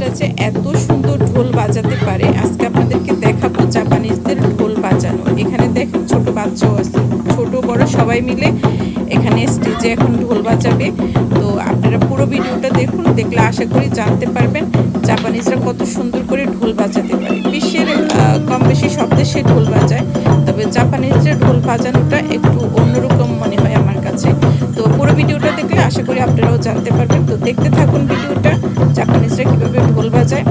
জাপানিজরা যে এত সুন্দর ঢোল বাজাতে পারে, আজকে আপনাদেরকে দেখাবো জাপানিজদের ঢোল বাজানো। এখানে দেখেন ছোট বাচ্চাও আছে, ছোট বড় সবাই মিলে এখানে স্টেজে এখন ঢোল বাজাবে। তো আপনারা পুরো ভিডিওটা দেখুন, দেখলে আশা করি জানতে পারবেন জাপানিজরা কত সুন্দর করে ঢোল বাজাতে পারে। বিশ্বের কম বেশি সব দেশে ঢোল বাজায়, তবে জাপানিজদের ঢোল বাজানোটা একটু অন্যরকম মনে হয় আমার কাছে। আশা করি আপনারাও জানতে পারবেন। তো দেখতে থাকুন ভিডিওটা জাপানিজরা কীভাবে ঢোল বাজায়।